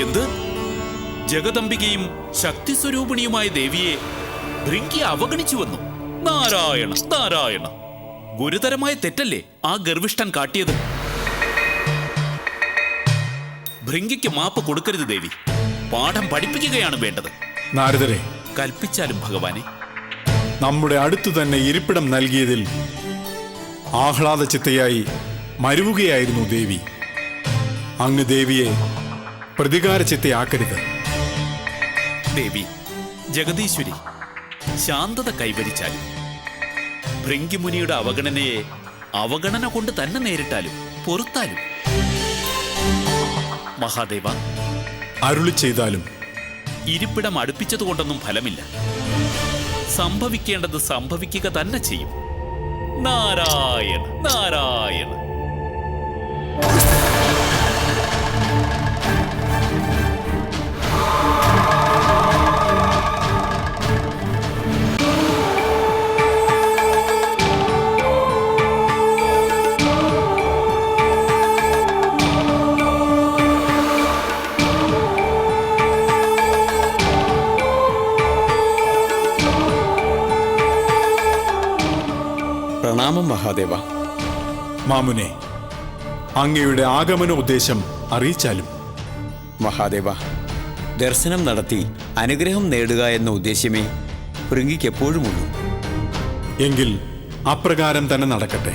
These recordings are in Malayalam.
എന്ത്? ജഗദംബികയും ശക്തിസ്വരൂപിണിയുമായ ദേവിയെ ഭൃങ്കി അവഗണിച്ചു വന്നു നാരായണ നാരായണ. ഗുരുതരമായ തെറ്റല്ലേ ആ ഗർവിഷ്ഠൻ കാട്ടിയത്? ഭൃങ്കിക്ക് മാപ്പ് കൊടുക്കരുത് ദേവി. പാഠം പഠിപ്പിക്കുകയാണ് വേണ്ടത്. നാരദരെ കൽപ്പിച്ചാലും ഭഗവാനെ. നമ്മുടെ അടുത്തു തന്നെ ഇരിപ്പിടം നൽകിയതിൽ ആഹ്ലാദ ചിത്തയായി മരുവുകയായിരുന്നു ദേവി. അങ്ങ് ദേവിയെ പ്രതികാര ചിത്തയാക്കരുത് ദേവി ജഗദീശ്വരി ശാന്തത കൈവരിച്ചാലും ഭൃങ്കിമുനിയുടെ അവഗണനയെ അവഗണന കൊണ്ട് തന്നെ നേരിട്ടാലും പൊറുത്താലും. മഹാദേവ അരുളി ചെയ്താലും. ഇരിപ്പിടം അടുപ്പിച്ചതുകൊണ്ടൊന്നും ഫലമില്ല. സംഭവിക്കേണ്ടത് സംഭവിക്കുക തന്നെ ചെയ്യും. നാരായണ നാരായണ. പ്രണാമം മഹാദേവ. മാമുനെ അങ്ങയുടെ ആഗമന ഉദ്ദേശം അറിയിച്ചാലും? മഹാദേവ ദർശനം നടത്തി അനുഗ്രഹം നേടുക എന്ന ഉദ്ദേശ്യമേ എപ്പോഴുമുള്ളൂ എങ്കിൽ അപ്രകാരം തന്നെ നടക്കട്ടെ.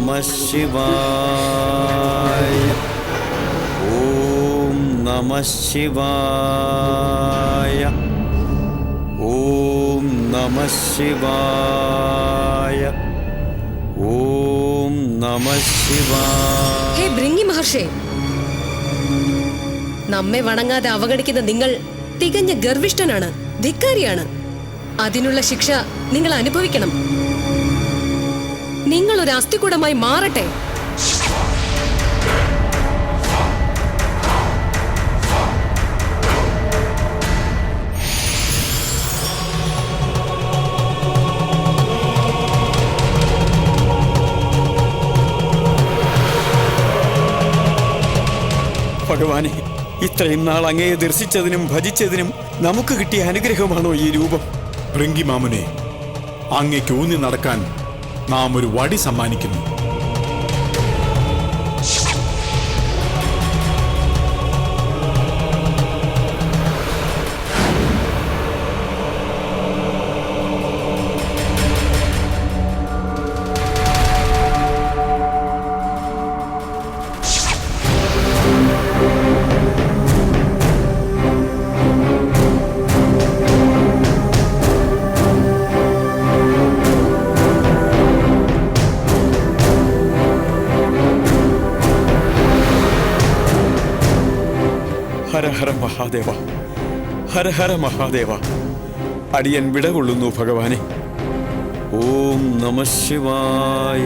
നമ ശിവായ ഓം നമ ശിവായ ഓം നമ ശിവായ ഓം നമ ശിവായ ഹേ ഭൃങ്ങി മഹർഷേ. നമ്മെ വണങ്ങാതെ അവഗണിക്കുന്ന നിങ്ങൾ തികഞ്ഞ ഗർവിഷ്ഠനാണ് ധിക്കാരിയാണ്. അതിനുള്ള ശിക്ഷ നിങ്ങൾ അനുഭവിക്കണം. നിങ്ങൾ ഒരു അസ്ഥികൂടമായി മാറട്ടെ. ഭഗവാനെ ഇത്രയും നാൾ അങ്ങയെ ദർശിച്ചതിനും ഭജിച്ചതിനും നമുക്ക് കിട്ടിയ അനുഗ്രഹമാണോ ഈ രൂപം? ഭൃങ്കി മാമുനെ അങ്ങയ്ക്ക് ഊന്നി നടക്കാൻ നാം ഒരു വടി സമ്മാനിക്കുന്നു. മഹാദേവ. ഹര ഹര മഹാദേവ. അടിയൻ വിടകൊള്ളുന്നു ഭഗവാനെ. ഓം നമ ശിവായ.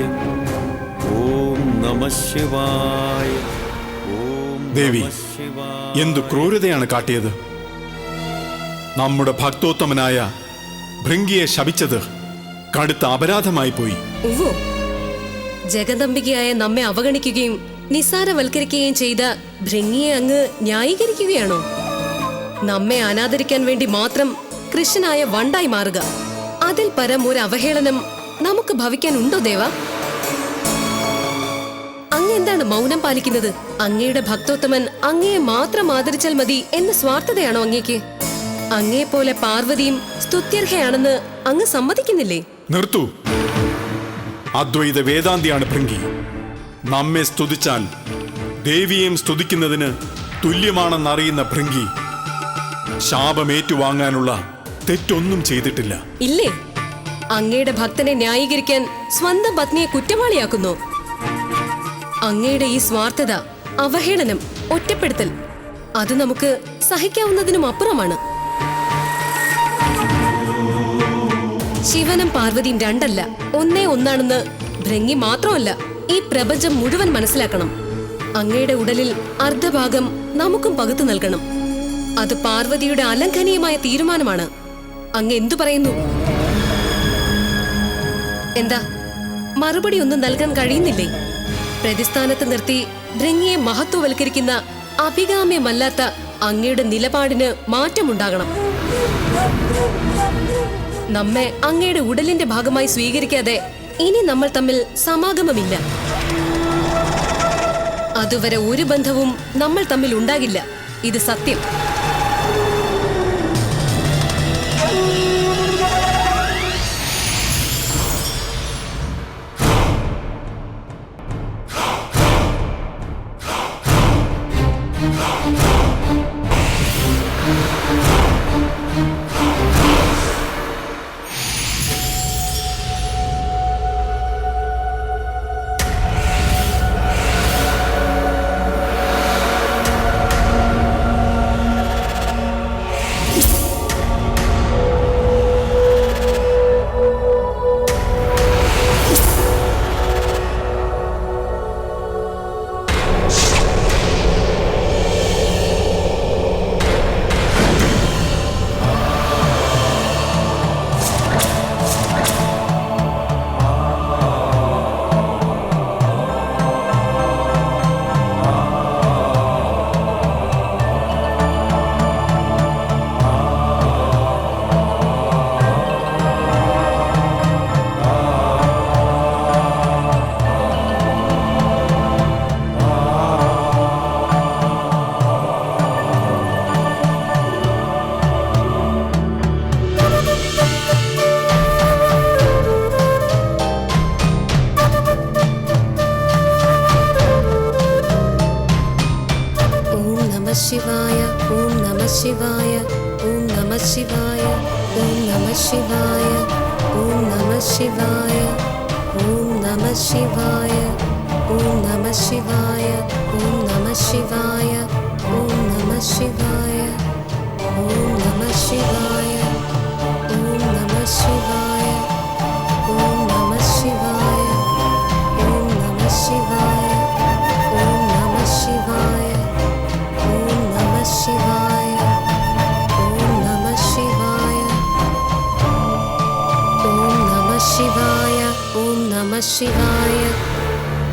ഓം നമ ശിവായ. ഓം ദേവി, എന്തു ക്രൂരതയാണ് കാട്ടിയത്? നമ്മുടെ ഭക്തോത്തമനായ ഭൃംഗിയെ ശപിച്ചത് കടുത്ത അപരാധമായി പോയി. ഉവ്വോ. ജഗദംബികയായ നമ്മെ അവഗണിക്കുകയും നിസ്സാരവൽക്കരിക്കുകയും ചെയ്ത ഭൃംഗിയെ അങ്ങ് ന്യായീകരിക്കുകയാണോ? നമ്മെ അനാദരിക്കാൻ വേണ്ടി മാത്രം കൃഷ്ണനായ വണ്ടായി മാറുക. അതിൽ പരം ഒരു അവഹേളനം നമുക്ക് ഭവിക്കാൻ ഉണ്ടോ ദേവ? അങ്ങ് എന്താണ് മൗനം പാലിക്കുന്നത്? അങ്ങയുടെ ഭക്തോത്തമൻ അങ്ങയെ മാത്രം ആദരിച്ചാൽ മതി എന്ന സ്വാർത്ഥതയാണോ അങ്ങേക്ക്? അങ്ങയെ പോലെ പാർവതിയും സ്തുത്യർഹയാണെന്ന് അങ്ങ് സമ്മതിക്കുന്നില്ലേ? നിർത്തു. അദ്വൈത വേദാന്തിയാണ് ഭൃങ്കി. നമ്മെ സ്തുതിച്ചാൽ ദേവിയെയും സ്തുതിക്കുന്നതിന് തുല്യമാണെന്നറിയുന്ന ഭൃങ്കി. ശാപമേറ്റുവാങ്ങാനുള്ള തെറ്റൊന്നും ചെയ്തിട്ടില്ല. ഇല്ലേ? അങ്ങയുടെ ഭക്തനെ ന്യായീകരിക്കാൻ സ്വന്തം പത്നിയെ കുറ്റവാളിയാക്കുന്നു. അങ്ങയുടെ ഈ സ്വാർത്ഥത അവഹേളനം ഒറ്റപ്പെടുത്തൽ അത് നമുക്ക് സഹിക്കാവുന്നതിനും അപ്പുറമാണ്. ശിവനും പാർവതിയും രണ്ടല്ല ഒന്നേ ഒന്നാണെന്ന് ഭ്രങ്ങി മാത്രമല്ല ഈ പ്രപഞ്ചം മുഴുവൻ മനസ്സിലാക്കണം. അങ്ങയുടെ ഉടലിൽ അർദ്ധഭാഗം നമുക്കും പകുത്തു നൽകണം. അത് പാർവതിയുടെ അലംഘനീയമായ തീരുമാനമാണ്. അങ്ങ് എന്തു പറയുന്നു? എന്താ? മറുപടി ഒന്നും നൽകാൻ കഴിയുന്നില്ലേ? പ്രതിസ്ഥാനത്ത് നിർത്തി ഭൃങ്ങിയെ മഹത്വവൽക്കരിക്കുന്ന അഭികാമ്യമല്ലാത്ത അങ്ങയുടെ നിലപാടിന് മാറ്റമുണ്ടാകണം. നമ്മെ അങ്ങയുടെ ഉടലിന്റെ ഭാഗമായി സ്വീകരിക്കാതെ ഇനി നമ്മൾ തമ്മിൽ സമാഗമമില്ല. അതുവരെ ഒരു ബന്ധവും നമ്മൾ തമ്മിൽ ഉണ്ടാകില്ല. ഇത് സത്യം. शिवाय ॐ नमः शिवाय ॐ नमः शिवाय ॐ नमः शिवाय ॐ नमः शिवाय ॐ नमः शिवाय ॐ नमः शिवाय ॐ नमः शिवाय ॐ नम शिय शिय शिय ॐ नमः शिवाय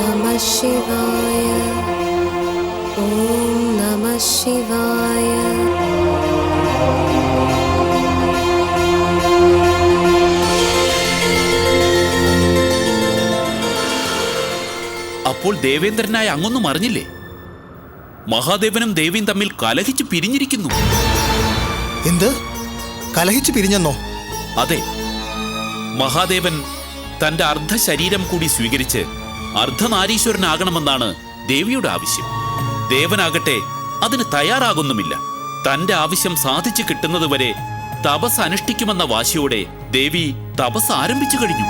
നമ ശിവായ ഓം നമ ശിവായ അപ്പോൾ ദേവേന്ദ്രനായ അങ്ങൊന്നും അറിഞ്ഞില്ലേ? മഹാദേവനും ദേവിയും തമ്മിൽ കലഹിച്ച് പിരിഞ്ഞിരിക്കുന്നു. എന്ത്? കലഹിച്ച് പിരിഞ്ഞെന്നോ? അതെ. മഹാദേവൻ തന്റെ അർദ്ധ ശരീരം കൂടി സ്വീകരിച്ച് അർദ്ധനാരീശ്വരനാകണമെന്നാണ് ദേവിയുടെ ആവശ്യം. ദേവനാകട്ടെ അതിന് തയ്യാറാകുന്നുമില്ല. തന്റെ ആവശ്യം സാധിച്ചു കിട്ടുന്നതുവരെ തപസ് അനുഷ്ഠിക്കുമെന്ന വാശിയോടെ ദേവി തപസ് ആരംഭിച്ചു കഴിഞ്ഞു.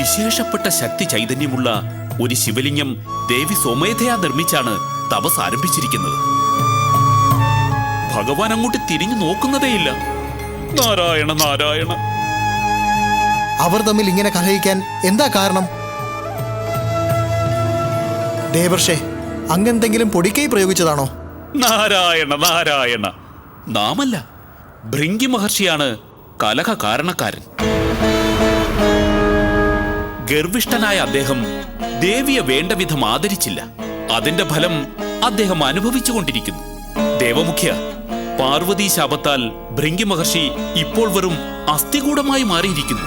വിശേഷപ്പെട്ട ശക്തി ചൈതന്യമുള്ള ഒരു ശിവലിംഗം ദേവി സ്വമേധയാ നിർമ്മിച്ചാണ് തപസ് ആരംഭിച്ചിരിക്കുന്നത്. ഭഗവാൻ അങ്ങോട്ട് തിരിഞ്ഞു നോക്കുന്നതേയില്ല. നാരായണ നാരായണ. അവർ തമ്മിൽ ഇങ്ങനെ കലഹിക്കാൻ എന്താ കാരണം? ദേവർഷേ അങ്ങെന്തെങ്കിലും പൊടിക്കൈ പ്രയോഗിച്ചതാണോ? നാരായണ നാരായണ. നാമല്ല ഭൃങ്കി മഹർഷിയാണ് കലഹ കാരണക്കാരൻ ഗർവിഷ്ഠനായ അദ്ദേഹം ദേവിയെ വേണ്ട വിധം ആദരിച്ചില്ല. അതിന്റെ ഫലം അദ്ദേഹം അനുഭവിച്ചുകൊണ്ടിരിക്കുന്നു ദേവമുഖ്യ പാർവതി ശാപത്താൽ ഭൃങ്കി മഹർഷി ഇപ്പോൾ വെറും അസ്ഥികൂടമായി മാറിയിരിക്കുന്നു.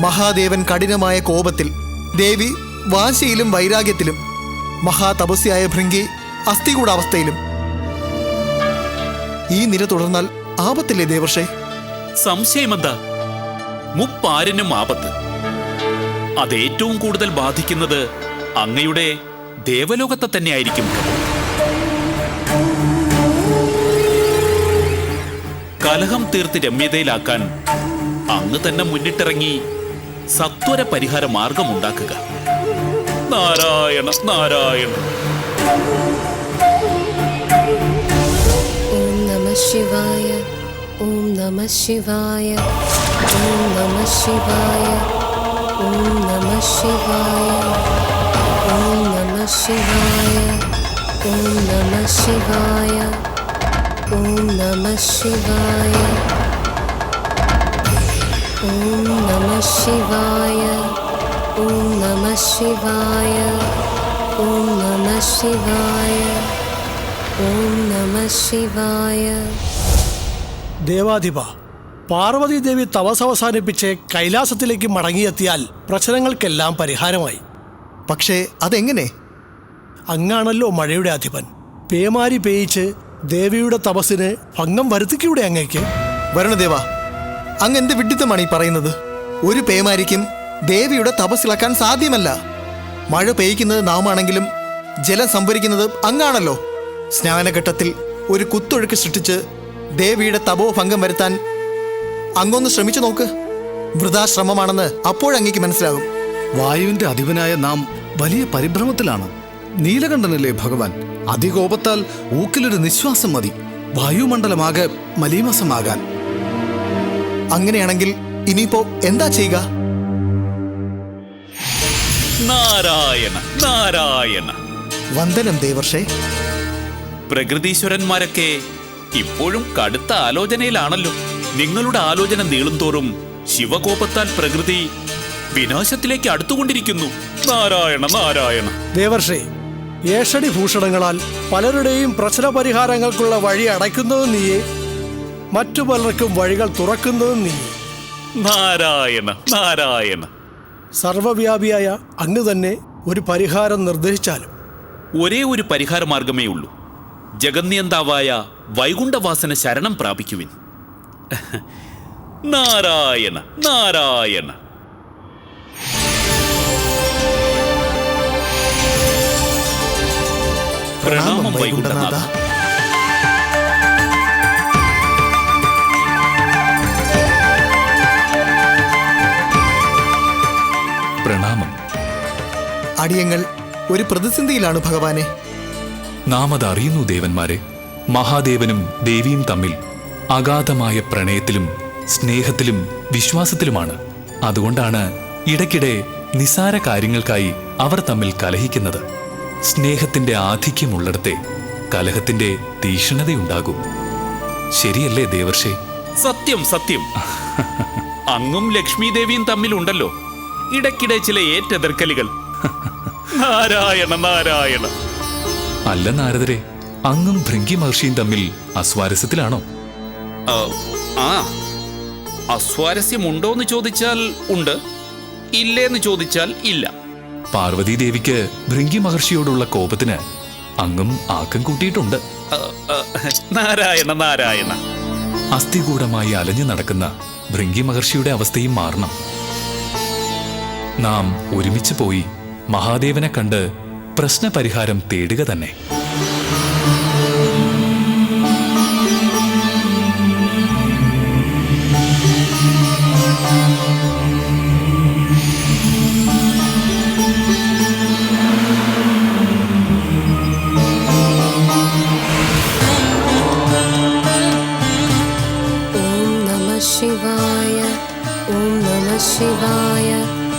മഹാദേവൻ കഠിനമായ കോപത്തിൽ ദേവി വാശിയിലും വൈരാഗ്യത്തിലും മഹാതപസ്യായ ഭൃങ്കി അസ്ഥികൂടാവസ്ഥയിലും. ഈ നില തുടർന്നാൽ ആപത്തില്ലേ ദേവർഷേ? സംശയമെന്താ? മുപ്പാരനും ആപത്ത്. അതേറ്റവും കൂടുതൽ ബാധിക്കുന്നത് അങ്ങയുടെ ദേവലോകത്തെ തന്നെയായിരിക്കും. കലഹം തീർത്ത് രമ്യതയിലാക്കാൻ അങ്ങ് തന്നെ മുന്നിട്ടിറങ്ങി സത്വര പരിഹാര മാർഗമുണ്ടാക്കുക നാരായണ നാരായണ. ഓം നമ ശിവായ ഓം നമ ശിവായ ഓം നമ ശിവായ ഓം നമ ശിവായ ഓം നമ ശിവായ ഓം നമ ശിവായ ഓം നമ ശിവായ. ഓം നമ ശിവായ ഓം നമ ശിവായ ഓം നമ ശിവായ ഓം നമ ശിവായ ദേവാധിപ പാർവതി ദേവി തപസ് അവസാനിപ്പിച്ച് കൈലാസത്തിലേക്ക് മടങ്ങിയെത്തിയാൽ പ്രശ്നങ്ങൾക്കെല്ലാം പരിഹാരമായി. പക്ഷേ അതെങ്ങനെ? അങ്ങാണല്ലോ മഴയുടെ അധിപൻ. പേമാരി പേയിച്ച് ദേവിയുടെ തപസ്സിന് ഭംഗം വരുത്തിക്കൂടെ അങ്ങേക്ക്? വരണദേവ അങ്ങ് എന്ത് വിഡിത്തമാണ് ഈ പറയുന്നത്? ഒരു പേമാരിക്കും ദേവിയുടെ തപസ്സിളക്കാൻ സാധ്യമല്ല. മഴ പെയ്യ്ക്കുന്നത് നാമാണെങ്കിലും ജലം സംഭരിക്കുന്നത് അങ്ങാണല്ലോ. സ്നാനഘട്ടത്തിൽ ഒരു കുത്തൊഴുക്ക് സൃഷ്ടിച്ച് ദേവിയുടെ തപോ തപോഭംഗം വരുത്താൻ അങ്ങൊന്ന് ശ്രമിച്ചു നോക്ക്. വൃതാശ്രമമാണെന്ന് അപ്പോഴങ്ങേക്ക് മനസ്സിലാകും. വായുവിന്റെ അധിപനായ നാം വലിയ പരിഭ്രമത്തിലാണ്. നീലകണ്ഠനല്ലേ ഭഗവാൻ? അതികോപത്താൽ ഊക്കിലൊരു നിശ്വാസം മതി. വായുമണ്ഡലമാകെ മലീമസമാകാൻ. അങ്ങനെയാണെങ്കിൽ ഇനിയിപ്പോ എന്താ ചെയ്യുക? നാരായണ നാരായണ. വന്ദനം ദേവർഷേ. പ്രകൃതീശ്വരന്മാരൊക്കെ ഇപ്പോഴും കടുത്ത ആലോചനയിലാണല്ലോ. നിങ്ങളുടെ ആലോചന നീളുംതോറും ശിവകോപത്താൽ പ്രകൃതി വിനാശത്തിലേക്ക് അടുത്തുകൊണ്ടിരിക്കുന്നു. നാരായണ നാരായണ. ദേവർഷേ ഏഷടി ഭൂഷണങ്ങളാൽ പലരുടെയും പ്രശ്ന പരിഹാരങ്ങൾക്കുള്ള വഴി അടയ്ക്കുന്നതും നീയെ. മറ്റു പലർക്കും വഴികൾ തുറക്കുന്നതും നീ. നാരായണ നാരായണ. സർവവ്യാപിയായ അങ്ങ് തന്നെ ഒരു പരിഹാരം നിർദ്ദേശിച്ചാലും. ഒരേ ഒരു പരിഹാര മാർഗമേ ഉള്ളൂ. ജഗന്യന്താവായ വൈകുണ്ഠവാസന ശരണം പ്രാപിക്കുവിൻ. നാരായണ നാരായണ. പ്രണാമം വൈകുണ്ഠനാഥ. അടിയങ്ങൾ ഒരു പ്രതിസന്ധിയിലാണ് ഭഗവാനെ. നാം അത് അറിയുന്നു ദേവന്മാരെ. മഹാദേവനും ദേവിയും തമ്മിൽ അഗാധമായ പ്രണയത്തിലും സ്നേഹത്തിലും വിശ്വാസത്തിലുമാണ്. അതുകൊണ്ടാണ് ഇടയ്ക്കിടെ നിസാര കാര്യങ്ങൾക്കായി അവർ തമ്മിൽ കലഹിക്കുന്നത്. സ്നേഹത്തിന്റെ ആധിക്യമുള്ളിടത്തെ കലഹത്തിന്റെ തീഷ്ണതയുണ്ടാകും ശരിയല്ലേ ദേവർഷേ? സത്യം സത്യം. അങ്ങും ലക്ഷ്മി ദേവിയും തമ്മിലുണ്ടല്ലോ. ഇടയ്ക്കിടെ ചില ഏറ്റെതിർക്കലുകൾ. നാരായണ നാരായണ. അല്ല നാരദരെ അങ്ങും ഭൃങ്കി മഹർഷിയും തമ്മിൽ അസ്വാരസ്യത്തിലാണോ? ആ, അസ്വാരസ്യമുണ്ടോ എന്ന് ചോദിച്ചാൽ ഉണ്ട് ഇല്ലേന്ന് ചോദിച്ചാൽ ഇല്ല. പാർവതി ദേവിക്ക് ഭൃങ്കി മഹർഷിയോടുള്ള കോപത്തിന് അങ്ങും ആക്കം കൂട്ടിയിട്ടുണ്ട്. നാരായണ നാരായണ. അസ്ഥികൂടമായി അലഞ്ഞു നടക്കുന്ന ഭൃങ്കി മഹർഷിയുടെ അവസ്ഥയും മാറണം. നാം ഒരുമിച്ച് പോയി മഹാദേവനെ കണ്ട് പ്രശ്നപരിഹാരം തേടുക തന്നെ. ശിവായ ഓം നമ ശിവായ.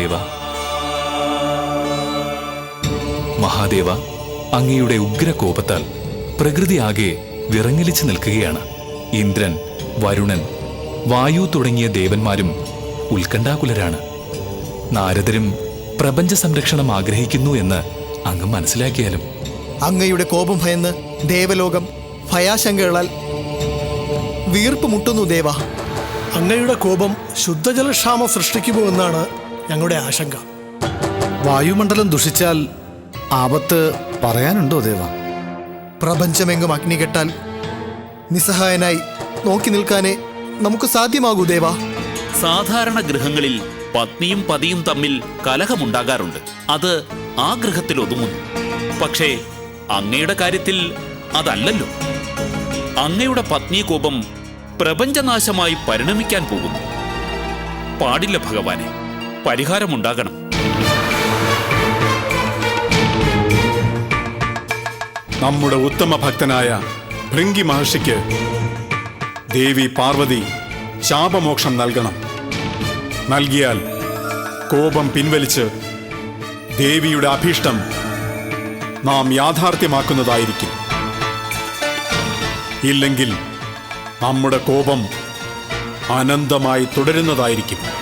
പ്രണാമം ദേവ മഹാദേവ അങ്ങയുടെ ഉഗ്രകോപത്താൽ പ്രകൃതി ആകെ വിറങ്ങലിച്ചു നിൽക്കുകയാണ്. ഇന്ദ്രൻ വരുണൻ വായു തുടങ്ങിയ ദേവന്മാരും ഉത്കണ്ഠാകുലരാണ്. നാരദരും പ്രപഞ്ച സംരക്ഷണം ആഗ്രഹിക്കുന്നു എന്ന് അങ്ങ് മനസ്സിലാക്കിയാലും. അങ്ങയുടെ കോപം ഭയന്ന് ദേവലോകം ഭയാശങ്കകളാൽ വീർപ്പ് മുട്ടുന്നു ദേവ. അങ്ങയുടെ കോപം ശുദ്ധജലക്ഷാമം സൃഷ്ടിക്കുമോ എന്നാണ് ഞങ്ങളുടെ ആശങ്ക. വായുമണ്ഡലം ദുഷിച്ചാൽ ആപത്ത് പറയാനുണ്ടോ ദേവ? പ്രപഞ്ചമെങ്ങും അഗ്നി കെട്ടാൽ നിസ്സഹായനായി നോക്കി നിൽക്കാനേ നമുക്ക് സാധ്യമാകൂ ദേവ. സാധാരണ ഗൃഹങ്ങളിൽ പത്നിയും പതിയും തമ്മിൽ കലഹമുണ്ടാകാറുണ്ട്. അത് ആ ഗൃഹത്തിൽ ഒതുങ്ങുന്നു. പക്ഷേ അങ്ങയുടെ കാര്യത്തിൽ അതല്ലല്ലോ. അങ്ങയുടെ പത്നി കോപം പ്രപഞ്ചനാശമായി പരിണമിക്കാൻ പോകുന്നു. പാടില്ല ഭഗവാനെ. പരിഹാരമുണ്ടാകണം. നമ്മുടെ ഉത്തമ ഭക്തനായ ഭൃങ്കി മഹർഷിക്ക് ദേവി പാർവതി ശാപമോക്ഷം നൽകണം. നൽകിയാൽ കോപം പിൻവലിച്ച് ദേവിയുടെ അഭീഷ്ടം നാം യാഥാർത്ഥ്യമാക്കുന്നതായിരിക്കും. ഇല്ലെങ്കിൽ നമ്മുടെ കോപം അനന്തമായി തുടരുന്നതായിരിക്കും.